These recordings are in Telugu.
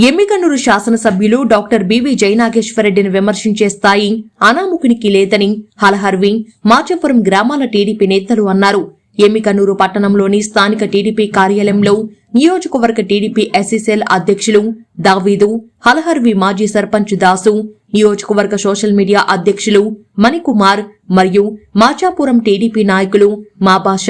ఎమ్మికన్నూరు శాసనసభ్యులు డాక్టర్ బివి జయనాగేశ్వరరెడ్డిని విమర్శించే స్థాయి అనాముకునికి లేదని హలహర్వి మాచపురం గ్రామాల టీడీపీ నేతలు అన్నారు. ఎమ్మికన్నూరు పట్టణంలోని స్థానిక టీడీపీ కార్యాలయంలో నియోజకవర్గ టీడీపీ ఎస్సీసీఎల్ అధ్యక్షులు దావీదు హలహర్వి మాజీ సర్పంచ్ దాసు నియోజకవర్గ సోషల్ మీడియా అధ్యక్షులు మణికుమార్ మరియు మాచాపురం టీడీపీ నాయకులు మా భాష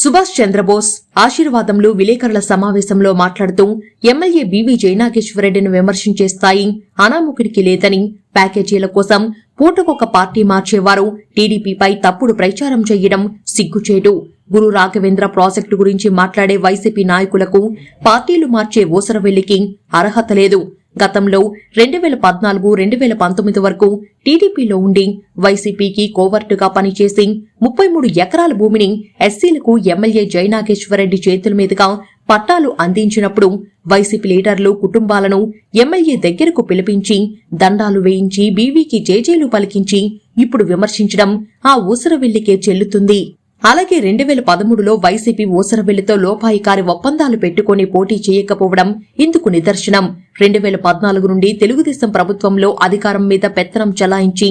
సుభాష్ చంద్రబోస్ ఆశీర్వాదంలో విలేకరుల సమావేశంలో మాట్లాడుతూ ఎమ్మెల్యే బీవీ జయనాగేశ్వరరెడ్డిని విమర్శించే స్థాయి అనామకుడికి లేదని ప్యాకేజీల కోసం పూటకొక పార్టీ మార్చేవారు టీడీపీపై తప్పుడు ప్రచారం చేయడం సిగ్గుచేటు. గురు రాఘవేంద్ర ప్రాజెక్టు గురించి మాట్లాడే వైసీపీ నాయకులకు పార్టీలు మార్చే ఓసరవెల్లికి అర్హత లేదు. గతంలో రెండు వేల పద్నాలుగు రెండు వేల పంతొమ్మిది వరకు టీడీపీలో ఉండి వైసీపీకి కోవర్టుగా పనిచేసి ముప్పై మూడు ఎకరాల భూమిని ఎస్సీలకు ఎమ్మెల్యే జయనాగేశ్వరరెడ్డి చేతుల మీదుగా పట్టాలు అందించినప్పుడు వైసీపీ లీడర్లు కుటుంబాలను ఎమ్మెల్యే దగ్గరకు పిలిపించి దండాలు వేయించి బీవీకి జేజేలు పలికించి ఇప్పుడు విమర్శించడం ఆ ఊసరవెల్లికే చెల్లుతుంది. అలాగే రెండు వేల పదమూడులో వైసీపీ ఊసరవెల్లితో లోపాయికారి ఒప్పందాలు పెట్టుకుని పోటీ చేయకపోవడం ఇందుకు నిదర్శనం. రెండు వేల పద్నాలుగు నుండి తెలుగుదేశం ప్రభుత్వంలో అధికారం మీద పెత్తనం చలాయించి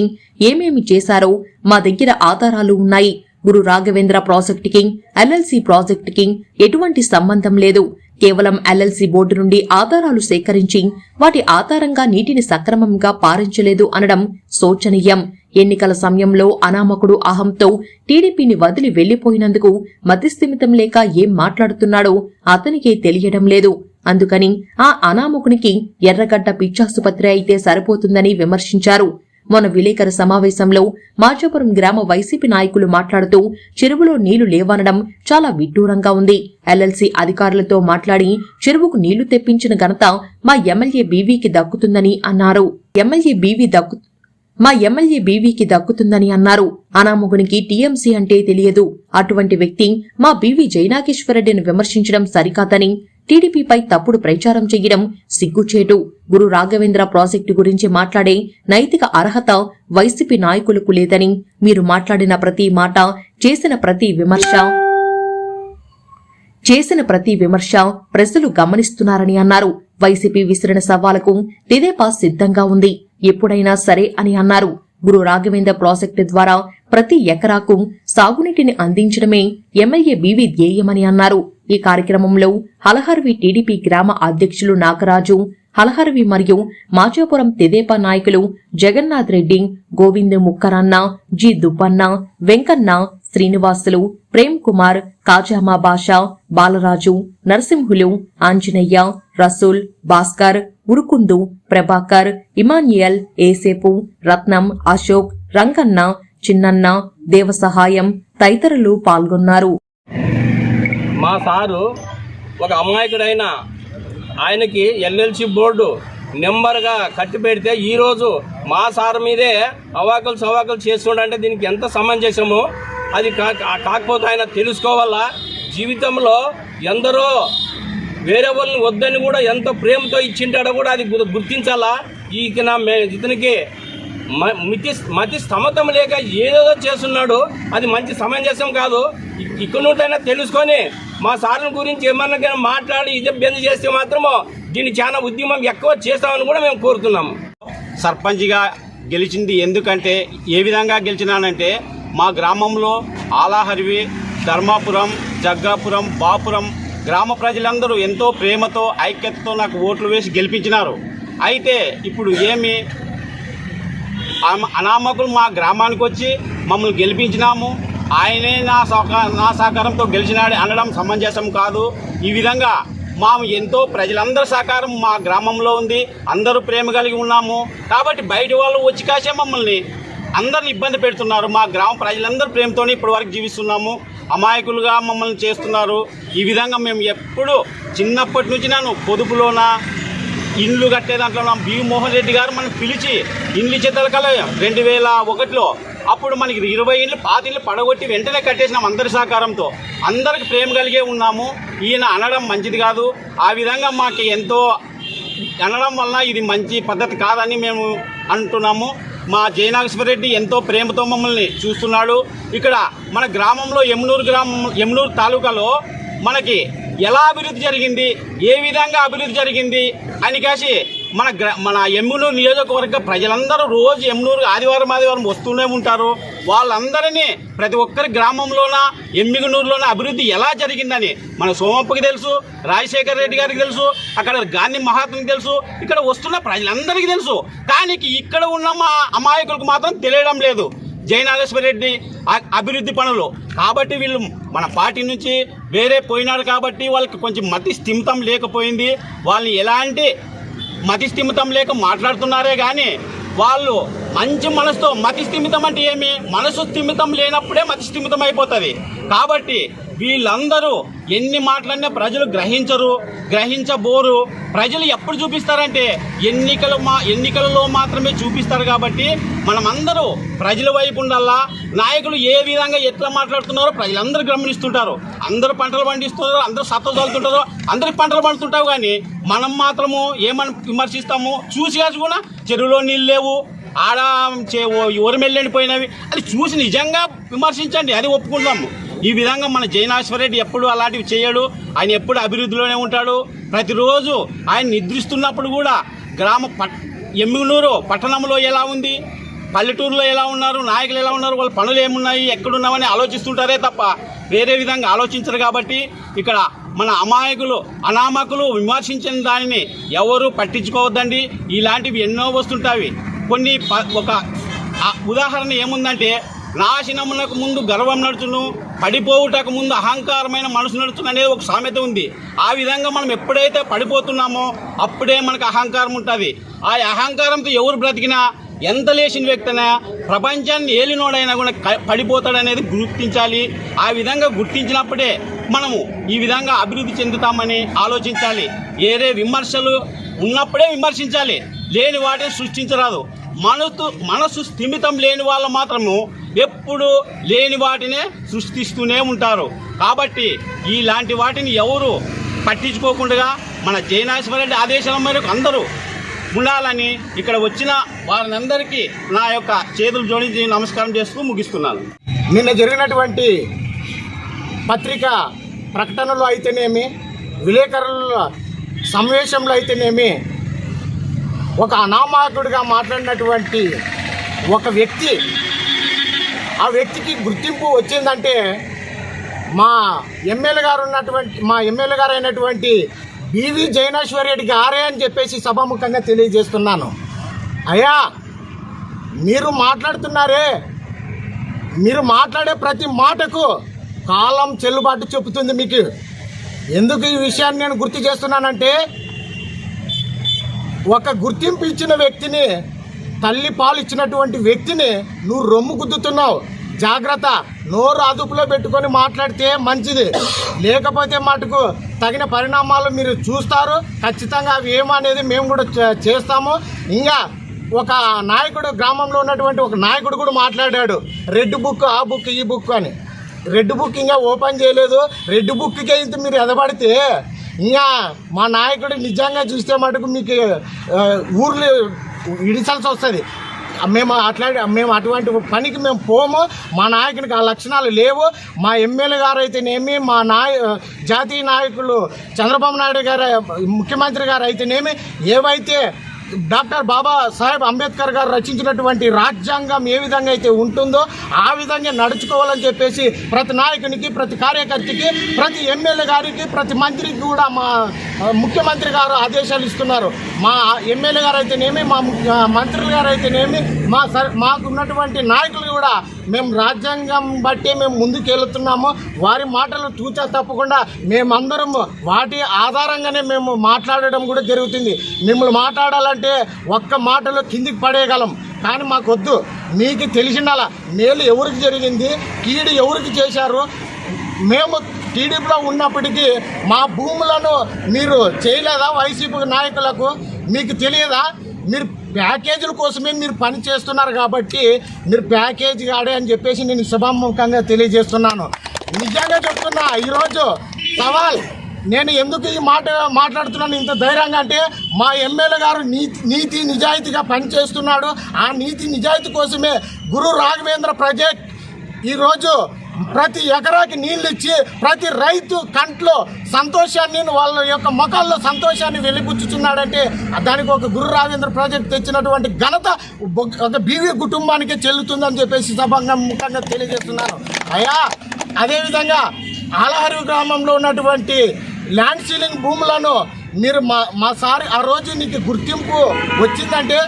ఏమేమి చేశారో మా దగ్గర ఆధారాలు ఉన్నాయి. గురు రాఘవేంద్ర ప్రాజెక్టుకి ఎల్ఎల్సీ ప్రాజెక్టుకి ఎటువంటి సంబంధం లేదు. కేవలం ఎల్ఎల్సీ బోర్డు నుండి ఆధారాలు సేకరించి వాటి ఆధారంగా నీటిని సక్రమంగా పారించలేదు అనడం శోచనీయం. ఎన్నికల సమయంలో అనామకుడు అహంతో టీడీపీని వదిలి వెళ్ళిపోయినందుకు మతిస్థిమితం లేక ఏం మాట్లాడుతున్నాడో అతనికే తెలియడం లేదు. అందుకని ఆ అనామకునికి ఎర్రగడ్డ పిచ్చాసుపత్రి అయితే సరిపోతుందని విమర్శించారు. మొన్న విలేకరు సమావేశంలో మాచాపురం గ్రామ వైసీపీ నాయకులు మాట్లాడుతూ చెరువులో నీళ్ళు లేవనడం చాలా విడ్డూరంగా ఉంది. ఎల్ఎల్సీ అధికారులతో మాట్లాడి చెరువుకు నీళ్ళు తెప్పించిన ఘనత మా ఎమ్మెల్యే బీవీకి దక్కుతుందని అన్నారు. ఎమ్మెల్యే బీవీ దక్కు మా ఎమ్మెల్యే బీవీకి దక్కుతుందని అన్నారు. అనామగునికి టీఎంసీ అంటే తెలియదు. అటువంటి వ్యక్తి మా బీవీ జయనాగేశ్వరరెడ్డిని విమర్శించడం సరికాదని టీడీపీపై తప్పుడు ప్రచారం చేయడం సిగ్గుచేటు. గురు రాఘవేంద్ర ప్రాజెక్టు గురించి మాట్లాడే నైతిక అర్హత వైసీపీ నాయకులకు లేదని మీరు మాట్లాడిన ప్రతి మాట చేసిన ప్రతి విమర్శ చేసిన ప్రతి విమర్శ ప్రజలు గమనిస్తున్నారని అన్నారు. వైసీపీ విసిరిన సవాలకు తెదేపా సిద్ధంగా ఉంది. ఎప్పుడైనా సరే అని అన్నారు. గురు రాఘవేంద్ర ప్రాజెక్టు ద్వారా ప్రతి ఎకరాకు సాగునీటిని అందించడమే ఎమ్మెల్యే బీవీ ధ్యేయమని అన్నారు. ఈ కార్యక్రమంలో హలహర్వి టీడీపీ గ్రామ అధ్యక్షులు నాగరాజు హలహర్వి మరియు మాచాపురం తెదేపా నాయకులు జగన్నాథ్ రెడ్డి గోవింద్ ముక్కరన్న జి దుబ్బన్న వెంకన్న శ్రీనివాసులు ప్రేమ్ కుమార్ కాజామా బాషా బాలరాజు నరసింహులు ఆంజనేయ రసూల్ భాస్కర్ ఉరుకుందు ప్రభాకర్ ఇమాన్యుయల్ ఏసేపు రత్నం అశోక్ రంగన్న చిన్నన్న దేవసహాయం తదితరులు పాల్గొన్నారు. మా సారు ఒక అమాయకుడైన ఆయనకి ఎల్ఎల్సి బోర్డు నెంబర్గా కట్టి పెడితే ఈరోజు మా సార్ మీదే అవాకులు సవాకులు చేస్తుండే దీనికి ఎంత సమంజసము? అది కా కాకపోతే ఆయన తెలుసుకోవాలా? జీవితంలో ఎందరో వేరే వాళ్ళని వద్దని కూడా ఎంత ప్రేమతో ఇచ్చింటాడో కూడా అది గుర్తించాలా? ఈ నా మే- ఇతనికి మ- మితి మతి స్తమతం లేక ఏదో చేస్తున్నాడు. అది మంచి సమంజసం కాదు. ఇక్కడ నుండైనా తెలుసుకొని మా సార్ల గురించి ఏమన్నా కానీ మాట్లాడి ఇది బెందు చేస్తే మాత్రము దీన్ని చాలా ఉద్యమం ఎక్కువ చేస్తామని కూడా మేము కోరుతున్నాము. సర్పంచ్గా గెలిచింది ఎందుకంటే ఏ విధంగా గెలిచినానంటే మా గ్రామంలో ఆలాహరివి ధర్మాపురం జగ్గాపురం బాపురం గ్రామ ప్రజలందరూ ఎంతో ప్రేమతో ఐక్యతతో నాకు ఓట్లు వేసి గెలిపించినారు. అయితే ఇప్పుడు ఏమి? అనామకులు మా గ్రామానికి వచ్చి మమ్మల్ని గెలిపించినాము. ఆయనే నా సహకార నా సహకారంతో గెలిచినాడు అనడం సమంజసం కాదు. ఈ విధంగా మా ఎంతో ప్రజలందరి సహకారం మా గ్రామంలో ఉంది. అందరూ ప్రేమ కలిగి ఉన్నాము. కాబట్టి బయట వాళ్ళు వచ్చి కాసే మమ్మల్ని అందరిని ఇబ్బంది పెడుతున్నారు. మా గ్రామ ప్రజలందరూ ప్రేమతోనే ఇప్పటి వరకు జీవిస్తున్నాము. అమాయకులుగా మమ్మల్ని చేస్తున్నారు. ఈ విధంగా మేము ఎప్పుడు చిన్నప్పటి నుంచి నన్ను పొదుపులోన ఇండ్లు కట్టే దాంట్లో నా బి మోహన్ రెడ్డి గారు మనం పిలిచి ఇండ్లు ఇచ్చేతల రెండు వేల ఒకటిలో అప్పుడు మనకి ఇరవై ఇండ్లు పాత ఇండ్లు పడగొట్టి వెంటనే కట్టేసినాం అందరి సహకారంతో. అందరికి ప్రేమ కలిగే ఉన్నాము. ఈయన అనడం మంచిది కాదు. ఆ విధంగా మాకు ఎంతో అనడం వల్ల ఇది మంచి పద్ధతి కాదని మేము అంటున్నాము. మా జయనాగేశ్వరరెడ్డి ఎంతో ప్రేమతో మమ్మల్ని చూస్తున్నాడు. ఇక్కడ మన గ్రామంలో యమునూరు గ్రామం యమునూరు తాలూకాలో మనకి ఎలా అభివృద్ధి జరిగింది ఏ విధంగా అభివృద్ధి జరిగింది అని కాసి మన గ్ర మన ఎమ్మెల్యూ నియోజకవర్గ ప్రజలందరూ రోజు ఎమ్మెల్యూరు ఆదివారం ఆదివారం వస్తూనే ఉంటారు. వాళ్ళందరినీ ప్రతి ఒక్కరి గ్రామంలోన ఎమ్మిగనూరులోన అభివృద్ధి ఎలా జరిగిందని మన సోమప్పకి తెలుసు రాజశేఖర్ రెడ్డి గారికి తెలుసు అక్కడ గాంధీ మహాత్మకి తెలుసు ఇక్కడ వస్తున్న ప్రజలందరికీ తెలుసు. కానీ ఇక్కడ ఉన్న మా అమాయకులకు మాత్రం తెలియడం లేదు. జయనాగేశ్వర రెడ్డి అభివృద్ధి పనులు. కాబట్టి వీళ్ళు మన పార్టీ నుంచి వేరే పోయినారు కాబట్టి వాళ్ళకి కొంచెం మతి స్థిమితం లేకపోయింది. వాళ్ళని ఎలాంటి మతి స్థిమితం లేక మాట్లాడుతున్నారే కానీ వాళ్ళు మంచి మనసుతో మతి స్థిమితం అంటే ఏమి? మనసు స్థిమితం లేనప్పుడే మతి స్థిమితం అయిపోతుంది. కాబట్టి వీళ్ళందరూ ఎన్ని మాటలన్నా ప్రజలు గ్రహించరు గ్రహించబోరు. ప్రజలు ఎప్పుడు చూపిస్తారంటే ఎన్నికలు మా ఎన్నికలలో మాత్రమే చూపిస్తారు కాబట్టి మనమందరూ ప్రజల వైపు ఉండాలా? నాయకులు ఏ విధంగా ఎట్లా మాట్లాడుతున్నారో ప్రజలందరూ గమనిస్తుంటారు. అందరూ పంటలు పండిస్తున్నారు అందరు సత్త చల్లుతుంటారు అందరికి పంటలు పండుతుంటావు కానీ మనం మాత్రము ఏమని విమర్శిస్తాము? చూసి కాసి కూడా చెరువులో నీళ్ళు లేవు ఆడ ఎవరు ఊరమెళ్ళండిపోయినవి అది చూసి నిజంగా విమర్శించండి అది ఒప్పుకుందాము ఈ విధంగా మన జయనాశ్వర రెడ్డి ఎప్పుడు అలాంటివి చేయడు ఆయన ఎప్పుడు అభివృద్ధిలోనే ఉంటాడు. ప్రతిరోజు ఆయన నిద్రిస్తున్నప్పుడు కూడా గ్రామ పట్ ఎమ్మిగనూరు పట్టణంలో ఎలా ఉంది? పల్లెటూరులో ఎలా ఉన్నారు? నాయకులు ఎలా ఉన్నారు? వాళ్ళ పనులు ఏమున్నాయి? ఎక్కడున్నామని ఆలోచిస్తుంటారే తప్ప వేరే విధంగా ఆలోచించరు కాబట్టి ఇక్కడ మన అమాయకులు అనామకులు విమర్శించిన దానిని ఎవరు పట్టించుకోవద్దండి. ఇలాంటివి ఎన్నో వస్తుంటాయి. కొన్ని ప- ఒక ఉదాహరణ ఏముందంటే నాశనమునకు ముందు గర్వం నడుచును పడిపోవుటకు ముందు అహంకారమైన మనసు నడుచును అనేది ఒక సామెత ఉంది. ఆ విధంగా మనం ఎప్పుడైతే పడిపోతున్నామో అప్పుడే మనకు అహంకారం ఉంటుంది. ఆ అహంకారంతో ఎవరు బ్రతికినా ఎంత లేచిన వ్యక్తినా ప్రపంచాన్ని ఏలినోడైనా కూడా పడిపోతాడనేది గుర్తించాలి. ఆ విధంగా గుర్తించినప్పుడే మనము ఈ విధంగా అభివృద్ధి చెందుతామని ఆలోచించాలి. ఏరే విమర్శలు ఉన్నప్పుడే విమర్శించాలి. లేని వాటిని సృష్టించరాదు. మనసు మనసు స్థిమితం లేని వాళ్ళు మాత్రము ఎప్పుడు లేని వాటినే సృష్టిస్తూనే ఉంటారు. కాబట్టి ఇలాంటి వాటిని ఎవరు పట్టించుకోకుండా మన జయనాశ్వరరెడ్డి ఆదేశాల మేరకు అందరూ ఉండాలని ఇక్కడ వచ్చిన వారందరికీ నా యొక్క చేతులు జోడించి నమస్కారం చేస్తూ ముగిస్తున్నాను. నిన్న జరిగినటువంటి పత్రిక ప్రకటనలు అయితేనేమి విలేకరుల సమావేశంలో అయితేనేమి ఒక అనామకుడిగా మాట్లాడినటువంటి ఒక వ్యక్తి ఆ వ్యక్తికి గుర్తింపు వచ్చిందంటే మా ఎమ్మెల్యే గారు ఉన్నటువంటి మా ఎమ్మెల్యే గారు అయినటువంటి బీవీ జైనేశ్వర్ రెడ్డికి ఆరే అని చెప్పేసి సభాముఖంగా తెలియజేస్తున్నాను. అయ్యా మీరు మాట్లాడుతున్నారే. మీరు మాట్లాడే ప్రతి మాటకు కాలం చెల్లుబాటు చెబుతుంది మీకు. ఎందుకు ఈ విషయాన్ని నేను గుర్తు చేస్తున్నానంటే ఒక గుర్తింపు ఇచ్చిన వ్యక్తిని తల్లి పాలు ఇచ్చినటువంటి వ్యక్తిని నువ్వు రొమ్ము గుద్దుతున్నావు. జాగ్రత్త. నోరు అదుపులో పెట్టుకొని మాట్లాడితే మంచిది. లేకపోతే మటుకు తగిన పరిణామాలు మీరు చూస్తారు. ఖచ్చితంగా అవి ఏమనేది మేము కూడా చే- చేస్తాము. ఇంకా ఒక నాయకుడు గ్రామంలో ఉన్నటువంటి ఒక నాయకుడు కూడా మాట్లాడాడు. రెడ్ బుక్ ఆ బుక్ ఈ బుక్ అని. రెడ్ బుక్ ఇంకా ఓపెన్ చేయలేదు. రెడ్ బుక్కే ఇంత మీరు ఎదబడితే ఇంకా మా నాయకుడు నిజంగా చూస్తే మటుకు మీకు ఊర్లు ఇడిచాల్సి వస్తుంది. మేము అట్లాంటి మేము అటువంటి పనికి మేము పోము. మా నాయకునికి ఆ లక్షణాలు లేవు. మా ఎమ్మెల్యే గారు అయితేనేమి మా నాయ జాతీయ నాయకులు చంద్రబాబు నాయుడు గారు ముఖ్యమంత్రి గారు అయితేనేమి ఏవైతే డాక్టర్ బాబా సాహెబ్ అంబేద్కర్ గారు రచించినటువంటి రాజ్యాంగం ఏ విధంగా అయితే ఉంటుందో ఆ విధంగా నడుచుకోవాలని చెప్పేసి ప్రతి నాయకునికి ప్రతి కార్యకర్తకి ప్రతి ఎమ్మెల్యే గారికి ప్రతి మంత్రికి కూడా మా ముఖ్యమంత్రి గారు ఆదేశాలు ఇస్తున్నారు. మా ఎమ్మెల్యే గారు అయితేనేమి మా మంత్రులు గారు అయితేనేమి మా సర్ మాకు ఉన్నటువంటి నాయకులు కూడా మేము రాజ్యాంగం బట్టి మేము ముందుకు వెళుతున్నాము వారి మాటలు తూచా తప్పకుండా మేమందరం వాటి ఆధారంగానే మేము మాట్లాడడం కూడా జరుగుతుంది. మిమ్మల్ని మాట్లాడాలంటే ఒక్క మాటలో కిందికి పడేయగలం. కానీ మాకొద్దు. మీకు తెలిసిండాల మేలు ఎవరికి జరిగింది కీడు ఎవరికి చేశారు? మేము టీడీపీలో ఉన్నప్పటికీ మా భూములను మీరు చేయలేదా వైసీపీ నాయకులకు? మీకు తెలియదా? మీరు ప్యాకేజీల కోసమే మీరు పని చేస్తున్నారు కాబట్టి మీరు ప్యాకేజీ కాడే అని చెప్పేసి నేను శుభముఖంగా తెలియజేస్తున్నాను. నిజంగా చెప్తున్నా ఈరోజు సవాల్ నేను ఎందుకు ఈ మాట మాట్లాడుతున్నాను ఇంత ధైర్యంగా అంటే మా ఎమ్మెల్యే గారు నీతి నీతి నిజాయితీగా పనిచేస్తున్నాడు ఆ నీతి నిజాయితీ కోసమే గురు రాఘవేంద్ర ప్రాజెక్ట్ ఈరోజు ప్రతి ఎకరాకి నీళ్ళు ఇచ్చి ప్రతి రైతు కంట్లో సంతోషాన్ని వాళ్ళ యొక్క ముఖాల్లో సంతోషాన్ని వెలిపుచ్చుచున్నాడంటే దానికి ఒక గురు రాజేంద్ర ప్రాజెక్ట్ తెచ్చినటువంటి ఘనత ఒక బీవీ కుటుంబానికే చెల్లుతుందని చెప్పేసి సభంగా ముఖంగా తెలియజేస్తున్నాను. అయ్యా అదేవిధంగా ఆలహరి గ్రామంలో ఉన్నటువంటి ల్యాండ్ సీలింగ్ భూములను మీరు మా మా సార్ ఆ రోజు నీకు గుర్తింపు వచ్చిందంటే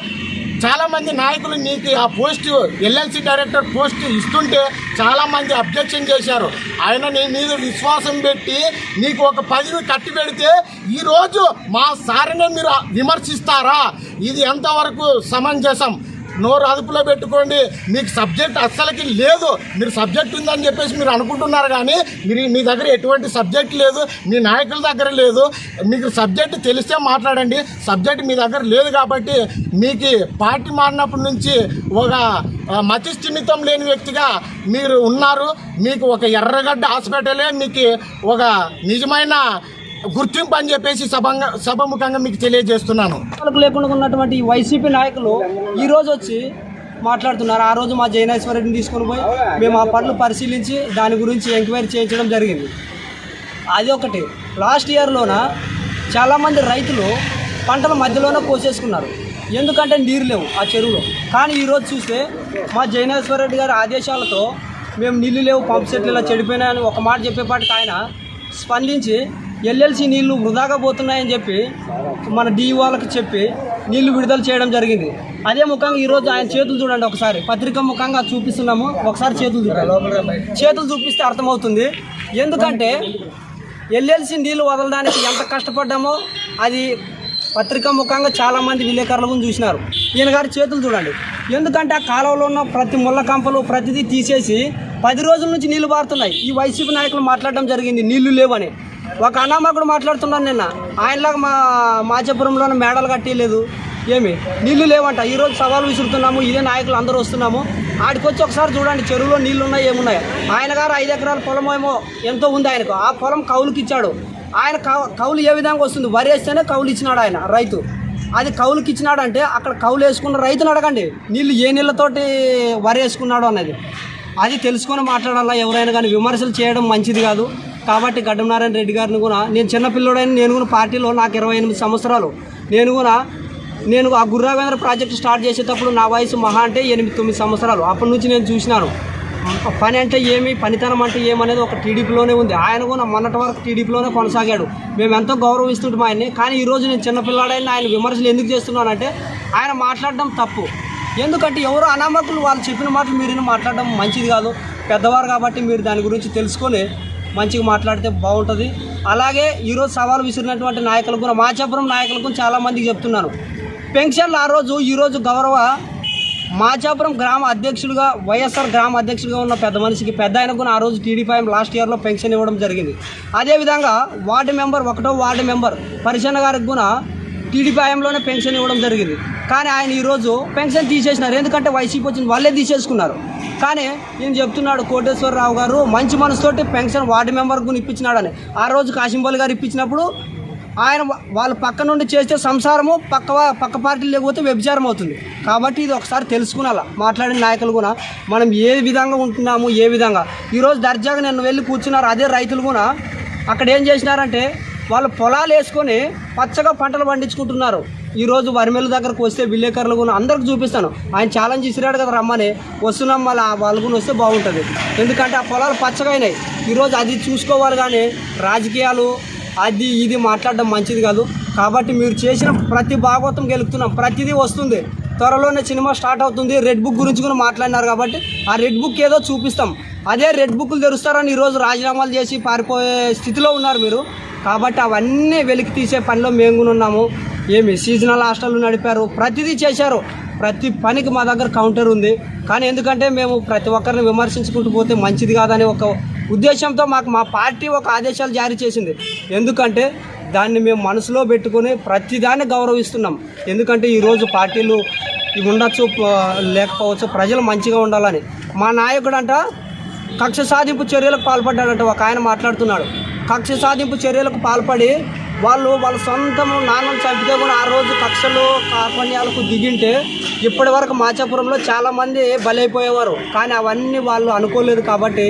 చాలా మంది నాయకులు నీకు ఆ పోస్ట్ ఎల్ఎల్సి డైరెక్టర్ పోస్ట్ ఇస్తుంటే చాలా మంది అబ్జెక్షన్ చేశారు. ఆయన నీ మీద విశ్వాసం పెట్టి నీకు ఒక పదవి కట్టి పెడితే ఈరోజు మా సారినే మీరు విమర్శిస్తారా? ఇది ఎంతవరకు సమంజసం? నోరు అదుపులో పెట్టుకోండి. మీకు సబ్జెక్ట్ అస్సలకి లేదు. మీరు సబ్జెక్ట్ ఉందని చెప్పేసి మీరు అనుకుంటున్నారు కానీ మీరు మీ దగ్గర ఎటువంటి సబ్జెక్ట్ లేదు మీ నాయకుల దగ్గర లేదు. మీకు సబ్జెక్ట్ తెలిస్తే మాట్లాడండి. సబ్జెక్ట్ మీ దగ్గర లేదు కాబట్టి మీకు పార్టీ మారినప్పటి నుంచి ఒక మతిస్థిమితం లేని వ్యక్తిగా మీరు ఉన్నారు. మీకు ఒక ఎర్రగడ్డ హాస్పిటలే మీకు ఒక నిజమైన గుర్తింపు అని చెప్పేసి సభంగా సభముఖంగా మీకు తెలియజేస్తున్నాను. లేకుండా ఉన్నటువంటి వైసీపీ నాయకులు ఈ రోజు వచ్చి మాట్లాడుతున్నారు. ఆ రోజు మా జైనేశ్వర రెడ్డిని తీసుకొని పోయి మేము ఆ పనులు పరిశీలించి దాని గురించి ఎంక్వైరీ చేయించడం జరిగింది. అది ఒకటి. లాస్ట్ ఇయర్లోన చాలామంది రైతులు పంటల మధ్యలోనే కోసేసుకున్నారు. ఎందుకంటే నీరు లేవు ఆ చెరువులో. కానీ ఈరోజు చూస్తే మా జైనేశ్వర రెడ్డి గారి ఆదేశాలతో మేము నీళ్ళు లేవు పంప్ సెట్లు ఇలా చెడిపోయినాయని ఒక మాట చెప్పేపాటికి ఆయన స్పందించి ఎల్ఎల్సి నీళ్ళు వృధాగా పోతున్నాయని చెప్పి మన డీ వాళ్ళకి చెప్పి నీళ్ళు విడుదల చేయడం జరిగింది. అదే ముఖంగా ఈరోజు ఆయన చేతులు చూడండి ఒకసారి. పత్రిక ముఖంగా చూపిస్తున్నాము. ఒకసారి చేతులు చూడండి. చేతులు చూపిస్తే అర్థమవుతుంది. ఎందుకంటే ఎల్ఎల్సి నీళ్ళు వదలడానికి ఎంత కష్టపడ్డామో అది పత్రికా ముఖంగా చాలామంది విలేకరులకు చూసినారు. ఈయన గారి చేతులు చూడండి. ఎందుకంటే ఆ కాలువలో ఉన్న ప్రతి ముళ్ళ కంపలు ప్రతిదీ తీసేసి పది రోజుల నుంచి నీళ్ళు పారుతున్నాయి. ఈ వైసీపీ నాయకులు మాట్లాడడం జరిగింది. నీళ్ళు లేవని. ఒక అనామకుడు మాట్లాడుతున్నాను నిన్న. ఆయనలాగా మా మాచపురంలోనే మేడలు కట్టేయలేదు. ఏమి? నీళ్ళు లేవంట. ఈరోజు సవాలు విసురుతున్నాము. ఇదే నాయకులు అందరూ వస్తున్నాము. ఆడికి వచ్చి ఒకసారి చూడండి చెరువులో నీళ్ళు ఉన్నాయి ఏమున్నాయి? ఆయన గారు ఐదు ఎకరాల పొలం ఏమో ఎంతో ఉంది ఆయనకు. ఆ పొలం కౌలుకి ఇచ్చాడు. ఆయన కౌ- కౌలు ఏ విధంగా వస్తుంది? వరి వేస్తేనే కౌలు ఇచ్చినాడు ఆయన రైతు. అది కౌలుకి ఇచ్చినాడు అంటే అక్కడ కౌలు వేసుకున్న రైతుని అడగండి. నీళ్ళు ఏ నీళ్ళతోటి వరి వేసుకున్నాడు అనేది. అది తెలుసుకొని మాట్లాడాలా? ఎవరైనా కానీ విమర్శలు చేయడం మంచిది కాదు. కాబట్టి గడ్డం నారాయణ రెడ్డి గారిని కూడా నేను చిన్నపిల్లడైన నేను కూడా పార్టీలో నాకు ఇరవై ఎనిమిది సంవత్సరాలు. నేను కూడా నేను ఆ గుర్రావేంద్ర ప్రాజెక్ట్ స్టార్ట్ చేసేటప్పుడు నా వయసు మహా అంటే ఎనిమిది తొమ్మిది సంవత్సరాలు. అప్పటి నుంచి నేను చూసినాను. పని అంటే ఏమి పనితనం అంటే ఏమనేది ఒక టీడీపీలోనే ఉంది. ఆయన కూడా మొన్నటి వరకు టీడీపీలోనే కొనసాగాడు. మేము ఎంతో గౌరవిస్తుంటాం ఆయన్ని. కానీ ఈరోజు నేను చిన్నపిల్లాడైన ఆయన విమర్శలు ఎందుకు చేస్తున్నానంటే ఆయన మాట్లాడడం తప్పు. ఎందుకంటే ఎవరు అనామకులు వాళ్ళు చెప్పిన మాటలు మీరు మాట్లాడడం మంచిది కాదు. పెద్దవారు కాబట్టి మీరు దాని గురించి తెలుసుకొని మంచిగా మాట్లాడితే బాగుంటుంది. అలాగే ఈరోజు సవాలు విసిరినటువంటి నాయకులకు కూడా మాచాపురం నాయకులకు చాలామందికి చెప్తున్నాను. పెన్షన్లు ఆ రోజు ఈరోజు గౌరవ మాచాపురం గ్రామ అధ్యక్షుడిగా వైఎస్ఆర్ గ్రామ అధ్యక్షుడిగా ఉన్న పెద్ద మనిషికి పెద్ద ఆయన కూడా ఆ రోజు టీడీపీ లాస్ట్ ఇయర్లో పెన్షన్ ఇవ్వడం జరిగింది. అదేవిధంగా వార్డు మెంబర్ ఒకటో వార్డు మెంబర్ పరిచన్న గారికి కూడా టీడీపీ హయాంలోనే పెన్షన్ ఇవ్వడం జరిగింది. కానీ ఆయన ఈరోజు పెన్షన్ తీసేసినారు. ఎందుకంటే వైసీపీ వచ్చింది వాళ్ళే తీసేసుకున్నారు. కానీ నేను చెప్తున్నాడు కోటేశ్వరరావు గారు? మంచి మనసుతోటి పెన్షన్ వార్డు మెంబర్కు ఇప్పించినాడని. ఆ రోజు కాశింపల్లి గారు ఇప్పించినప్పుడు ఆయన వాళ్ళ పక్క నుండి చేస్తే సంసారము పక్క పక్క పార్టీలు లేకపోతే వ్యభిచారం అవుతుంది. కాబట్టి ఇది ఒకసారి తెలుసుకునాలా. మాట్లాడిన నాయకులు కూడా మనం ఏ విధంగా ఉంటున్నాము ఏ విధంగా? ఈరోజు దర్జాగా నన్ను వెళ్ళి కూర్చున్నారు అదే రైతులు కూడా. అక్కడ ఏం చేసినారంటే వాళ్ళు పొలాలు వేసుకొని పచ్చగా పంటలు పండించుకుంటున్నారు. ఈరోజు వరిమెల దగ్గరకు వస్తే విలేకరులు కూడా అందరికి చూపిస్తాను. ఆయన ఛాలెంజ్ ఇసిరాడు కదా రమ్మని. వస్తున్నాం మళ్ళీ వాళ్ళు కూడా వస్తే బాగుంటుంది. ఎందుకంటే ఆ పొలాలు పచ్చగా అయినాయి. ఈరోజు అది చూసుకోవాలి కానీ రాజకీయాలు అది ఇది మాట్లాడడం మంచిది కాదు. కాబట్టి మీరు చేసిన ప్రతి భాగవతం గెలుపుతున్నాం. ప్రతిదీ వస్తుంది. త్వరలోనే సినిమా స్టార్ట్ అవుతుంది. రెడ్ బుక్ గురించి కూడా మాట్లాడినారు కాబట్టి ఆ రెడ్ బుక్ ఏదో చూపిస్తాం. అదే రెడ్ బుక్లు తెరుస్తారని ఈరోజు రాజీనామాలు చేసి పారిపోయే స్థితిలో ఉన్నారు మీరు. కాబట్టి అవన్నీ వెలికి తీసే పనిలో మేము కూడా ఉన్నాము. ఏమి? సీజనల్ హాస్టల్ నడిపారు. ప్రతిదీ చేశారు. ప్రతి పనికి మా దగ్గర కౌంటర్ ఉంది. కానీ ఎందుకంటే మేము ప్రతి ఒక్కరిని విమర్శించుకుంటూ పోతే మంచిది కాదని ఒక ఉద్దేశంతో మాకు మా పార్టీ ఒక ఆదేశాలు జారీ చేసింది. ఎందుకంటే దాన్ని మేము మనసులో పెట్టుకొని ప్రతిదాన్ని గౌరవిస్తున్నాం. ఎందుకంటే ఈరోజు పార్టీలు ఇవి ఉండొచ్చు లేకపోవచ్చు ప్రజలు మంచిగా ఉండాలని. మా నాయకుడు అంట కక్ష సాధింపు చర్యలకు పాల్పడ్డాడంట ఒక ఆయన మాట్లాడుతున్నాడు. కక్ష సాధింపు చర్యలకు పాల్పడి వాళ్ళు వాళ్ళ సొంతము నాన్నను చంపితే కూడా ఆ రోజు కక్షలు కార్పణ్యాలకు దిగింటే ఇప్పటి వరకు మాచాపురంలో చాలామంది బలైపోయేవారు. కానీ అవన్నీ వాళ్ళు అనుకోలేదు కాబట్టి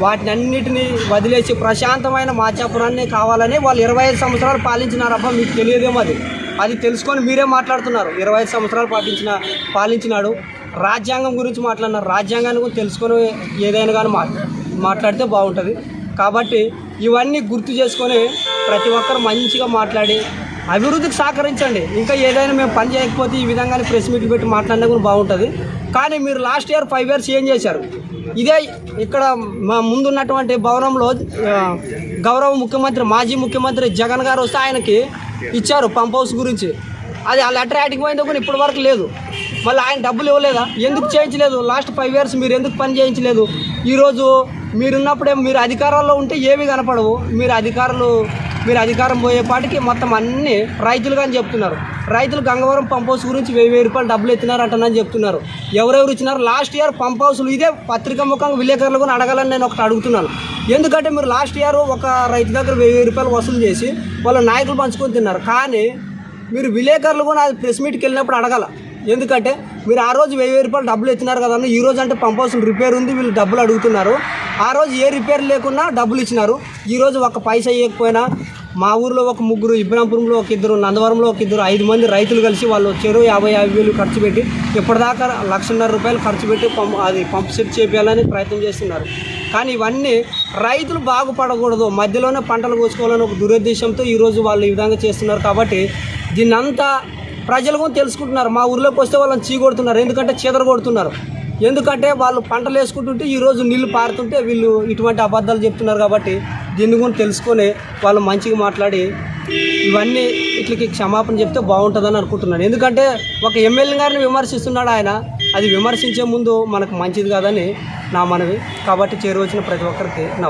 వాటిని అన్నిటినీ వదిలేసి ప్రశాంతమైన మాచాపురాన్ని కావాలని వాళ్ళు ఇరవై ఐదు సంవత్సరాలు పాలించినారబ్బా మీకు తెలియదేమో అది. అది తెలుసుకొని మీరే మాట్లాడుతున్నారు. ఇరవై ఐదు సంవత్సరాలు పాటించిన పాలించినాడు. రాజ్యాంగం గురించి మాట్లాడినారు రాజ్యాంగాన్ని కూడా తెలుసుకొని ఏదైనా కానీ మాట్లాడితే బాగుంటుంది. కాబట్టి ఇవన్నీ గుర్తు చేసుకొని ప్రతి ఒక్కరు మంచిగా మాట్లాడి అభివృద్ధికి సహకరించండి. ఇంకా ఏదైనా మేము పని చేయకపోతే ఈ విధంగానే ప్రెస్ మీట్లు పెట్టి మాట్లాడినా కూడా బాగుంటుంది. కానీ మీరు లాస్ట్ ఇయర్ ఫైవ్ ఇయర్స్ ఏం చేశారు? ఇదే ఇక్కడ మా ముందున్నటువంటి భవనంలో గౌరవ ముఖ్యమంత్రి మాజీ ముఖ్యమంత్రి జగన్ గారు వస్తే ఆయనకి ఇచ్చారు పంప్ హౌస్ గురించి. అది ఆ లెటర్ యాటికి పోయిందో కూడా ఇప్పటి వరకు లేదు. మళ్ళీ ఆయన డబ్బులు ఇవ్వలేదా? ఎందుకు చేయించలేదు? లాస్ట్ ఫైవ్ ఇయర్స్ మీరు ఎందుకు పని చేయించలేదు? ఈరోజు మీరున్నప్పుడే మీరు అధికారాల్లో ఉంటే ఏమీ కనపడవు. మీరు అధికారులు మీరు అధికారం పోయేపాటికి మొత్తం అన్ని రైతులుగా అని చెప్తున్నారు. రైతులు గంగవరం పంప్ హౌస్ గురించి వెయ్యి వెయ్యి రూపాయలు డబ్బులు ఎత్తినారంటనని చెప్తున్నారు. ఎవరెవరు ఇచ్చినారు? లాస్ట్ ఇయర్ పంప్ హౌస్లు ఇదే పత్రికా ముఖంగా విలేకరులు కూడా అడగాలని నేను ఒకటి అడుగుతున్నాను. ఎందుకంటే మీరు లాస్ట్ ఇయర్ ఒక రైతు దగ్గర వెయ్యి వెయ్యి రూపాయలు వసూలు చేసి వాళ్ళ నాయకులు పంచుకొని తిన్నారు. కానీ మీరు విలేకరులు కూడా అది ప్రెస్ మీట్కి వెళ్ళినప్పుడు అడగాల. ఎందుకంటే మీరు ఆ రోజు వెయ్యి వెయ్యి రూపాయలు డబ్బులు ఎత్తినారు కదా ఈ రోజు అంటే పంప్ హౌస్ రిపేర్ ఉంది వీళ్ళు డబ్బులు అడుగుతున్నారు. ఆ రోజు ఏ రిపేర్ లేకున్నా డబ్బులు ఇచ్చినారు. ఈరోజు ఒక పైసా ఇవ్వకపోయినా మా ఊర్లో ఒక ముగ్గురు ఇబ్రాంపురంలో ఒక ఇద్దరు నందవరంలో ఒక ఇద్దరు ఐదు మంది రైతులు కలిసి వాళ్ళు చెరువు యాభై యాభై వేలు ఖర్చు పెట్టి ఇప్పటిదాకా లక్షన్నర రూపాయలు ఖర్చు పెట్టి పంప్ అది పంప్ సెట్ చేపించాలని ప్రయత్నం చేస్తున్నారు. కానీ ఇవన్నీ రైతులు బాగుపడకూడదు. మధ్యలోనే పంటలు కోసుకోవాలని ఒక దురుద్దేశంతో ఈరోజు వాళ్ళు ఈ విధంగా చేస్తున్నారు కాబట్టి దీన్నంతా ప్రజలు కూడా తెలుసుకుంటున్నారు. మా ఊర్లోకి వస్తే వాళ్ళని చీకొడుతున్నారు. ఎందుకంటే చీదర కొడుతున్నారు ఎందుకంటే వాళ్ళు పంటలు వేసుకుంటుంటే ఈరోజు నీళ్ళు పారుతుంటే వీళ్ళు ఇటువంటి అబద్ధాలు చెప్తున్నారు కాబట్టి దీన్ని కూడా తెలుసుకొని వాళ్ళు మంచిగా మాట్లాడి ఇవన్నీ ఇట్లకి క్షమాపణ చెప్తే బాగుంటుందని అనుకుంటున్నాను. ఎందుకంటే ఒక ఎమ్మెల్యే గారిని విమర్శిస్తున్నాడు ఆయన. అది విమర్శించే ముందు మనకు మంచిది కాదని నా మనవి. కాబట్టి చేరువచ్చిన ప్రతి ఒక్కరికి నా